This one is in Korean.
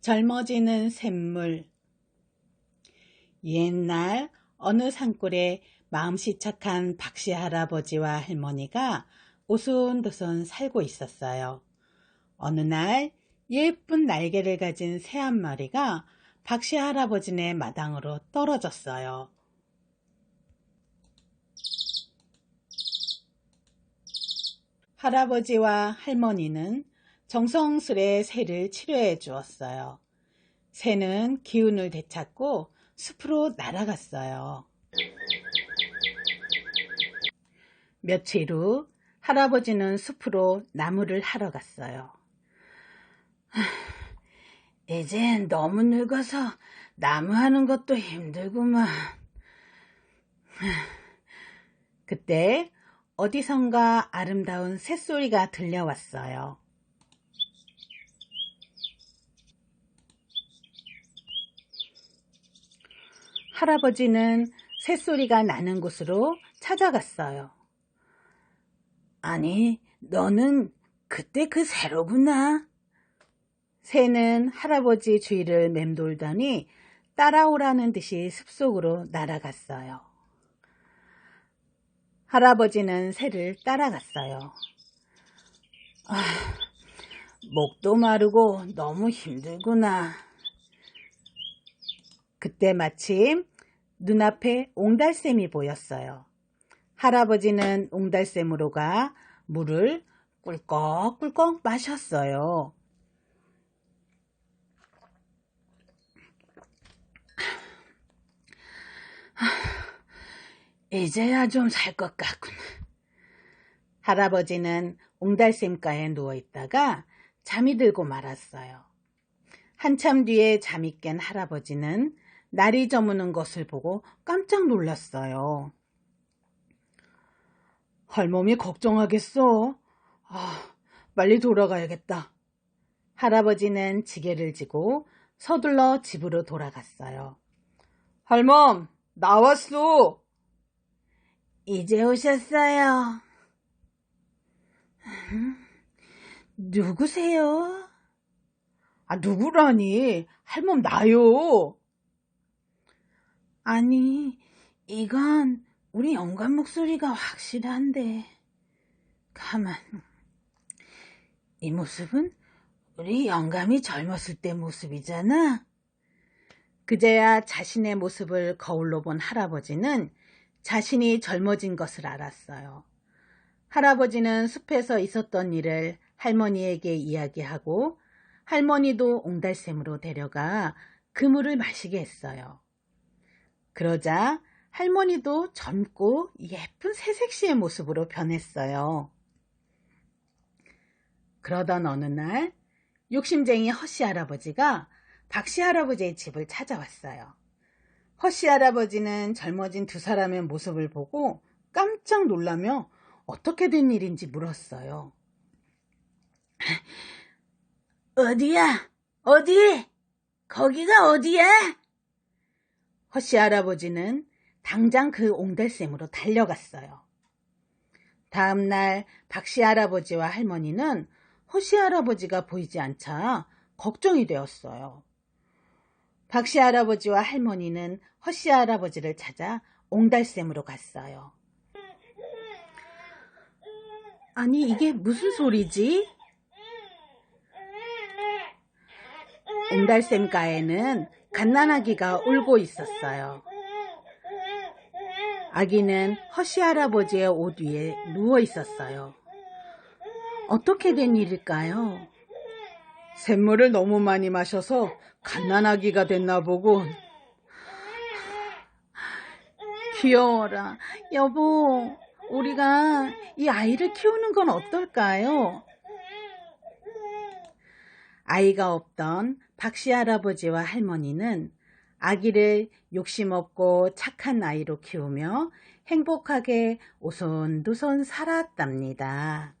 젊어지는 샘물 옛날 어느 산골에 마음씨 착한 박씨 할아버지와 할머니가 오손도손 살고 있었어요. 어느 날 예쁜 날개를 가진 새 한 마리가 박씨 할아버지네 마당으로 떨어졌어요. 할아버지와 할머니는 정성스레 새를 치료해 주었어요. 새는 기운을 되찾고 숲으로 날아갔어요. 며칠 후 할아버지는 숲으로 나무를 하러 갔어요. 이젠 너무 늙어서 나무 하는 것도 힘들구만. 그때 어디선가 아름다운 새소리가 들려왔어요. 할아버지는 새소리가 나는 곳으로 찾아갔어요. 아니, 너는 그때 그 새로구나. 새는 할아버지 주위를 맴돌더니 따라오라는 듯이 숲속으로 날아갔어요. 할아버지는 새를 따라갔어요. 아, 목도 마르고 너무 힘들구나. 그때 마침 눈앞에 옹달샘이 보였어요. 할아버지는 옹달샘으로 가 물을 꿀꺽꿀꺽 마셨어요. 이제야 좀 살 것 같군. 할아버지는 옹달샘가에 누워 있다가 잠이 들고 말았어요. 한참 뒤에 잠이 깬 할아버지는 날이 저무는 것을 보고 깜짝 놀랐어요. 할멈이 걱정하겠어. 아, 빨리 돌아가야겠다. 할아버지는 지게를 지고 서둘러 집으로 돌아갔어요. 할멈, 나왔어. 이제 오셨어요. 누구세요? 아, 누구라니? 할멈 나요. 아니, 이건 우리 영감 목소리가 확실한데. 가만. 이 모습은 우리 영감이 젊었을 때 모습이잖아. 그제야 자신의 모습을 거울로 본 할아버지는 자신이 젊어진 것을 알았어요. 할아버지는 숲에서 있었던 일을 할머니에게 이야기하고 할머니도 옹달샘으로 데려가 그물을 마시게 했어요. 그러자 할머니도 젊고 예쁜 새색시의 모습으로 변했어요. 그러던 어느 날 욕심쟁이 허씨 할아버지가 박씨 할아버지의 집을 찾아왔어요. 허씨 할아버지는 젊어진 두 사람의 모습을 보고 깜짝 놀라며 어떻게 된 일인지 물었어요. 어디야? 어디? 거기가 어디야? 허씨 할아버지는 당장 그 옹달샘으로 달려갔어요. 다음날 박씨 할아버지와 할머니는 허씨 할아버지가 보이지 않자 걱정이 되었어요. 박씨 할아버지와 할머니는 허씨 할아버지를 찾아 옹달샘으로 갔어요. 아니 이게 무슨 소리지? 옹달샘가에는 갓난아기가 울고 있었어요. 아기는 허씨 할아버지의 옷 위에 누워 있었어요. 어떻게 된 일일까요? 샘물을 너무 많이 마셔서 갓난아기가 됐나 보군. 귀여워라. 여보, 우리가 이 아이를 키우는 건 어떨까요? 아이가 없던 박씨 할아버지와 할머니는 아기를 욕심 없고 착한 아이로 키우며 행복하게 오손도손 살았답니다.